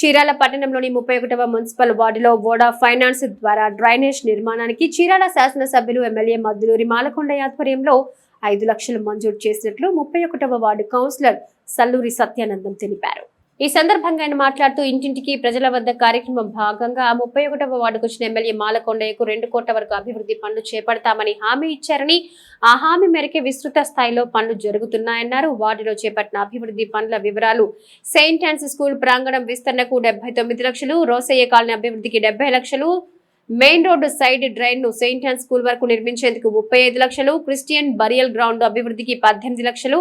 చీరాల పట్టణంలోని ముప్పై ఒకటవ మున్సిపల్ వార్డులో వోడా ఫైనాన్స్ ద్వారా డ్రైనేజ్ నిర్మాణానికి చీరాల శాసనసభ్యులు ఎమ్మెల్యే మద్దులూరి మాలకొండ ఆధ్వర్యంలో ఐదు లక్షలు మంజూరు చేసినట్లు ముప్పై ఒకటవ వార్డు కౌన్సిలర్ సల్లూరి సత్యానందం తెలిపారు. ఈ సందర్భంగా ఆయన మాట్లాడుతూ ఇంటింటికి ప్రజల వద్ద కార్యక్రమం భాగంగా ముప్పై ఒకటవ వార్డుకు వచ్చిన ఎమ్మెల్యే మాలకొండయ్యకు రెండు కోట్ల వరకు అభివృద్ధి పనులు చేపడతామని హామీ ఇచ్చారని ఆ హామీ మేరకే విస్తృత స్థాయిలో పనులు జరుగుతున్నాయన్నారు. వార్డులో చేపట్టిన అభివృద్ధి పనుల వివరాలు సెయింట్ ఆన్స్ స్కూల్ ప్రాంగణం విస్తరణకు డెబ్బై తొమ్మిది లక్షలు రోసయ్య కాలనీ అభివృద్ధికి డెబ్బై లక్షలు మెయిన్ రోడ్డు సైడ్ డ్రైన్ను సెయింట్ ఆన్స్ స్కూల్ వరకు నిర్మించేందుకు ముప్పై ఐదు లక్షలు క్రిస్టియన్ బరియల్ గ్రౌండ్ అభివృద్ధికి పద్దెనిమిది లక్షలు.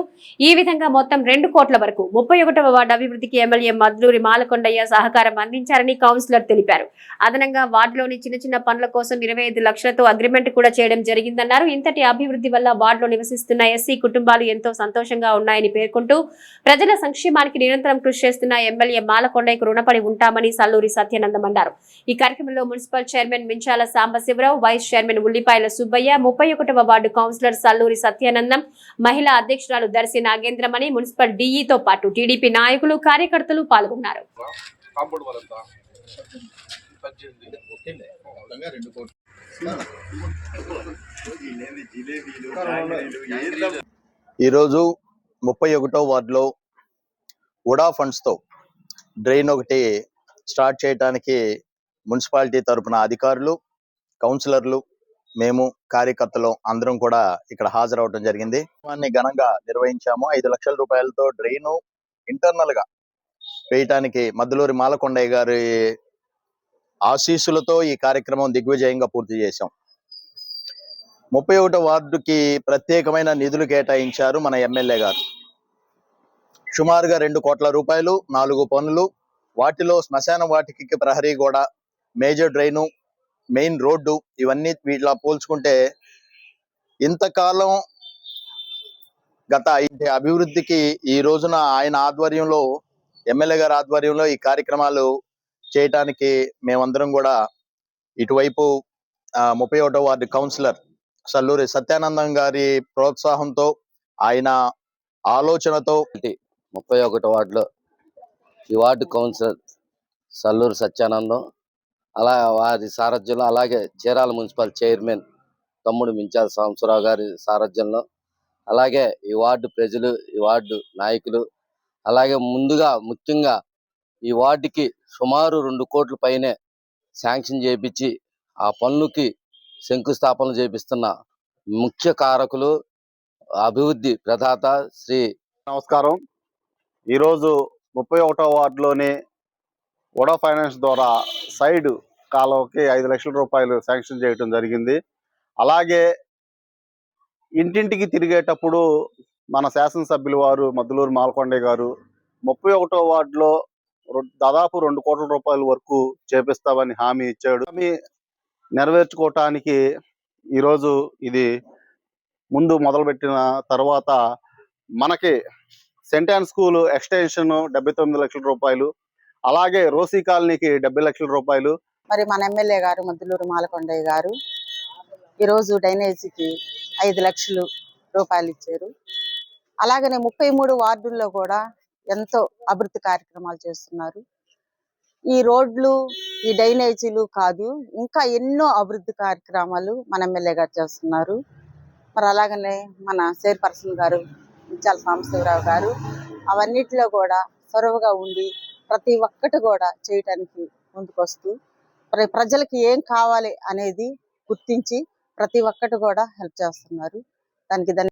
ఈ విధంగా మొత్తం రెండు కోట్ల వరకు ముప్పై వార్డు అభివృద్ధికి ఎమ్మెల్యే మద్లూరి మాలకొండయ్య సహకారం అందించారని కౌన్సిలర్ తెలిపారు. అదనంగా వార్డులోని చిన్న చిన్న పనుల కోసం ఇరవై ఐదు లక్షలతో అగ్రిమెంట్ కూడా చేయడం జరిగిందన్నారు. ఇంతటి అభివృద్ధి వల్ల వార్డులో నివసిస్తున్న ఎస్సీ కుటుంబాలు ఎంతో సంతోషంగా ఉన్నాయని పేర్కొంటూ ప్రజల సంక్షేమానికి నిరంతరం కృషి చేస్తున్న ఎమ్మెల్యే మాలకొండయ్యకు రుణపడి ఉంటామని సల్లూరి సత్యానందం అన్నారు. ఈ కార్యక్రమంలో municipal chairman Minchala Sambasiva Rao vice chairman Ullipayala Subbaiah ముప్పై ఒకటవ వార్డు కౌన్సిలర్ సల్లూరి సత్యానందం మహిళా అధ్యక్షురాలు దర్శి నాగేంద్రమణి మున్సిపల్ డీఈతో పాటు టీడీపీ నాయకులు కార్యకర్తలు పాల్గొన్నారు. ఈరోజు ముప్పై ఒకటో వార్డులో ఉడా ఫండ్స్తో డ్రైన్ ఒకటి స్టార్ట్ చేయడానికి మున్సిపాలిటీ తరపున అధికారులు కౌన్సిలర్లు మేము కార్యకర్తలు అందరం కూడా ఇక్కడ హాజరవడం జరిగింది. దాన్ని ఘనంగా నిర్వహించాము. ఐదు లక్షల రూపాయలతో డ్రైను ఇంటర్నల్గా వేయటానికి మద్దులూరి మాలకొండయ్య గారి ఆశీస్సులతో ఈ కార్యక్రమం దిగ్విజయంగా పూర్తి చేశాం. ముప్పై ఒకటో వార్డుకి ప్రత్యేకమైన నిధులు కేటాయించారు మన ఎమ్మెల్యే గారు. సుమారుగా రెండు కోట్ల రూపాయలు నాలుగు పనులు వాటిలో శ్మశాన వాటికి ప్రహరీ గోడ మేజర్ డ్రైను మెయిన్ రోడ్డు ఇవన్నీ వీటిలా పోల్చుకుంటే ఇంతకాలం గత ఐదు అభివృద్ధికి ఈ రోజున ఆయన ఆధ్వర్యంలో ఎమ్మెల్యే గారి ఆధ్వర్యంలో ఈ కార్యక్రమాలు చేయటానికి మేమందరం కూడా ఇటువైపు ఆ, ముప్పై ఒకటో వార్డు కౌన్సిలర్ సల్లూరి సత్యానందం గారి ప్రోత్సాహంతో ఆయన ఆలోచనతో ముప్పై ఒకటో వార్డులో ఈ వార్డు కౌన్సిలర్ సల్లూరు సత్యానందం అలా వారి సారథ్యంలో అలాగే చీరాల మున్సిపల్ చైర్మన్ తమ్ముడు మించాల సాంబశివరావు గారి సారథ్యంలో అలాగే ఈ వార్డు ప్రజలు ఈ వార్డు నాయకులు అలాగే ముందుగా ముఖ్యంగా ఈ వార్డుకి సుమారు రెండు కోట్ల పైనే శాంక్షన్ చేపించి ఆ పనులకి శంకుస్థాపనలు చేపిస్తున్న ముఖ్య కారకులు అభివృద్ధి ప్రదాత శ్రీ నమస్కారం. ఈరోజు ముప్పై ఒకటో వార్డులోని వడా ఫైనాన్స్ ద్వారా సైడ్ కాలువకి ఐదు లక్షల రూపాయలు శాంక్షన్ చేయటం జరిగింది. అలాగే ఇంటింటికి తిరిగేటప్పుడు మన శాసనసభ్యులు వారు మద్దులూరు మాల్కొండే గారు ముప్పై ఒకటో వార్డులో దాదాపు రెండు కోట్ల రూపాయల వరకు చేపిస్తామని హామీ ఇచ్చాడు. హామీ నెరవేర్చుకోవటానికి ఈరోజు ఇది ముందు మొదలుపెట్టిన తర్వాత మనకి సెంట్ ఆన్ స్కూల్ ఎక్స్టెన్షన్ డెబ్బై తొమ్మిది లక్షల రూపాయలు అలాగే రోసీ కాలనీకి డెబ్బై లక్షల రూపాయలు మరి మన ఎమ్మెల్యే గారు మద్దులూరు మాలకొండయ్య గారు ఈరోజు డ్రైనేజీకి ఐదు లక్షలు రూపాయలు ఇచ్చారు. అలాగనే ముప్పై మూడు వార్డుల్లో కూడా ఎంతో అభివృద్ధి కార్యక్రమాలు చేస్తున్నారు. ఈ రోడ్లు ఈ డ్రైనేజీలు కాదు ఇంకా ఎన్నో అభివృద్ధి కార్యక్రమాలు మన ఎమ్మెల్యే గారు చేస్తున్నారు. మరి అలాగనే మన చైర్పర్సన్ గారు ఇచ్చాల సాంబశివరావు గారు అవన్నిటిలో కూడా చొరవగా ఉండి ప్రతి ఒక్కటి కూడా చేయటానికి ముందుకొస్తూ ప్రజలకి ఏం కావాలి అనేది గుర్తించి ప్రతి ఒక్కటి కూడా హెల్ప్ చేస్తున్నారు. దానికి